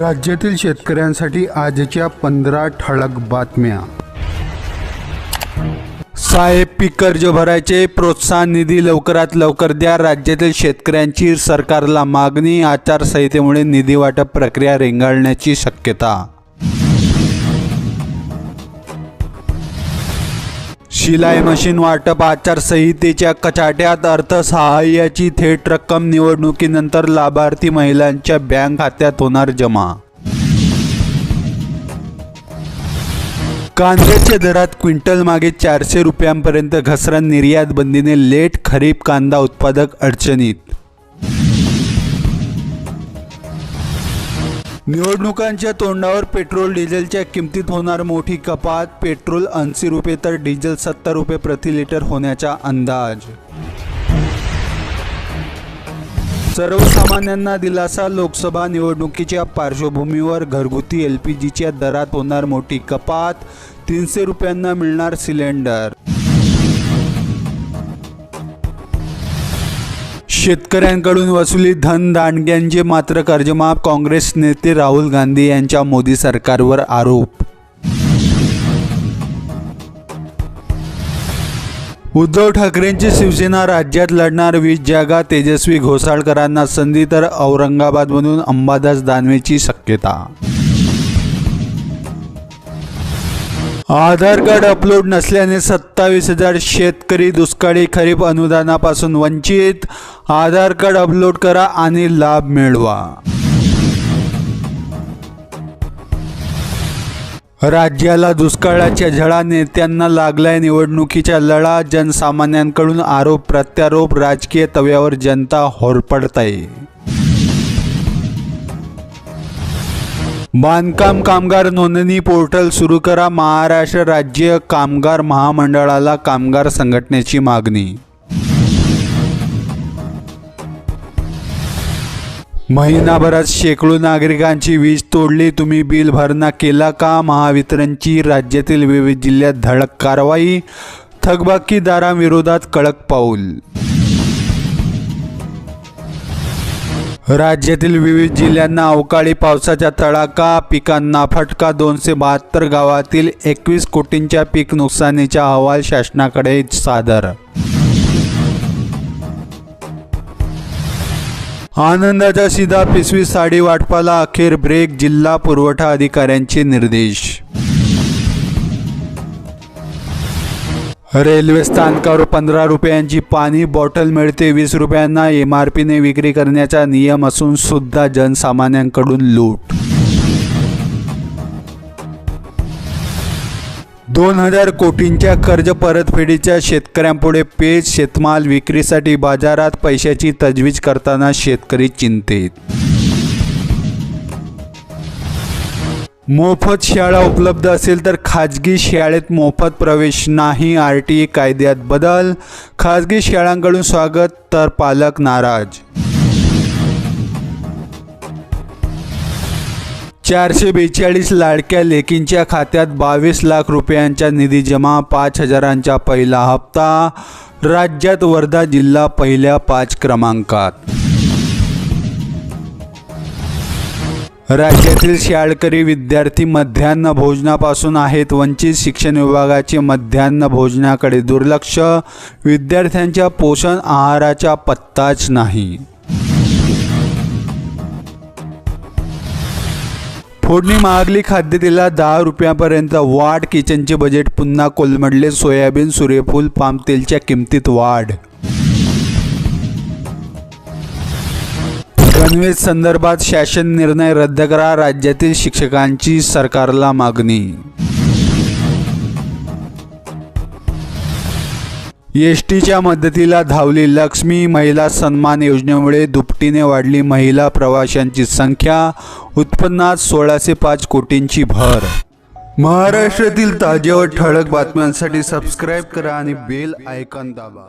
राज्यातील शेतकऱ्यांसाठी आजच्या पंधरा ठळक बातम्या. साहेब पीक कर्ज भरायचे प्रोत्साहन निधी लवकरात लवकर द्या. राज्यातील शेतकऱ्यांची सरकारला मागणी आचारसंहितेमुळे निधी वाटप प्रक्रिया रेंगाळण्याची शक्यता. शिलाई मशीन वाटप आचारसंहितेच्या कचाट्यात अर्थसहाय्याची थेट रक्कम निवडणुकीनंतर लाभार्थी महिलांच्या बँक खात्यात होणार जमा. कांद्याच्या दरात क्विंटल मागे चारशे रुपयांपर्यंत घसरण निर्यात बंदीने लेट खरीप कांदा उत्पादक अडचणीत निवडणुकांच्या तोंडावर पेट्रोल डिझेलच्या किमतीत होणार मोठी कपात. पेट्रोल ऐंशी रुपये तर डिझेल सत्तर रुपये प्रति लिटर होण्याचा अंदाज. सर्वसामान्यांना दिलासा लोकसभा निवडणुकीच्या पार्श्वभूमीवर घरगुती एल पी जीच्या दरात होणार मोठी कपात. तीनशे रुपयांना मिळणार सिलेंडर. शेतकऱ्यांकडून वसुली धन दांडग्यांचे मात्र कर्जमाफ. काँग्रेस नेते राहुल गांधी यांच्या मोदी सरकारवर आरोप. उद्धव ठाकरेंची शिवसेना राज्यात लढणार वीस जागा तेजस्वी घोसाळकरांना संधी तर औरंगाबादमधून अंबादास दानवेची शक्यता आधार कार्ड अपलोड नसल्याने सत्तावीस हजार शेतकरी दुष्काळी खरीप अनुदानापासून वंचित. आधार कार्ड अपलोड करा आणि लाभ मिळवा. राज्याला दुष्काळाच्या झळा नेत्यांना लागलाय निवडणुकीच्या लढा जनसामान्यांकडून आरोप प्रत्यारोप राजकीय तव्यावर जनता होरपडत बांधकाम कामगार नोंदणी पोर्टल सुरू करा. महाराष्ट्र राज्य कामगार महामंडळाला कामगार संघटनेची मागणी. महिनाभरात शेकडो नागरिकांची वीज तोडली. तुम्ही बिल भरणा केला का? महावितरणची राज्यातील विविध जिल्ह्यात धडक कारवाई. थकबाकीदारांविरोधात कडक पाऊल. राज्यातील विविध जिल्ह्यांना अवकाळी पावसाचा तडाखा पिकांना फटका दोनशे बहात्तर गावातील एकवीस कोटींच्या पीक नुकसानीचा अहवाल शासनाकडे सादर. आनंदाचा सीधा पिशवी साडी वाटपाला अखेर ब्रेक जिल्हा पुरवठा अधिकाऱ्यांचे निर्देश. रेल्वे स्थानकावर पंधरा रुपयांची पाणी बॉटल मिळते. वीस रुपयांना एम आर पीने विक्री करण्याचा नियम असून सुद्धा जनसामान्यांकडून लूट. दोन हजार कोटींच्या कर्ज परतफेडीच्या शेतकऱ्यांपुढे पेज शेतमाल विक्रीसाठी बाजारात पैशाची तजवीज करताना शेतकरी चिंतेत. मोफत शाळा उपलब्ध असेल तर खाजगी शाळेत मोफत प्रवेश नाही आर टी ई कायद्यात बदल. खाजगी शाळांकडून स्वागत तर पालक नाराज. चारशे बेचाळीस लाडक्या लेकींच्या खात्यात बावीस लाख रुपयांचा निधी जमा पाच हजारांचा पहिला हप्ता. राज्यात वर्धा जिल्हा पहिल्या पाच क्रमांकात. राज्यातील शाळकरी विद्यार्थी मध्यान्ह भोजनापासून आहेत. वंचित शिक्षण विभागाचे मध्यान्ह भोजनाकडे दुर्लक्ष. विद्यार्थ्यांच्या पोषण आहाराचा पत्ताच नाही. फोडणी महागली खाद्यतेला दहा रुपयापर्यंत वाढ किचनचे बजेट पुन्हा कोलमडले सोयाबीन सूर्यफूल पाम तेलच्या किमतीत वाढ. गणवेश संदर्भात शासन निर्णय रद्द करा राज्यातील शिक्षकांची सरकारला मागणी. एस टीच्या मदतीला धावली लक्ष्मी महिला सन्मान योजनेमुळे दुपटीने वाढली महिला प्रवाशांची संख्या उत्पन्नात सोळाशे पाच कोटींची भर. महाराष्ट्रातील ताज्या व ठळक बातम्यांसाठी सबस्क्राईब करा आणि बेल आयकॉन दाबा.